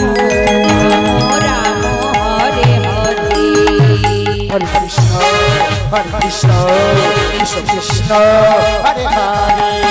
Hare Ram Ram Ram Hare Hare Hare Krishna Hare Krishna Krishna Krishna Hare Hare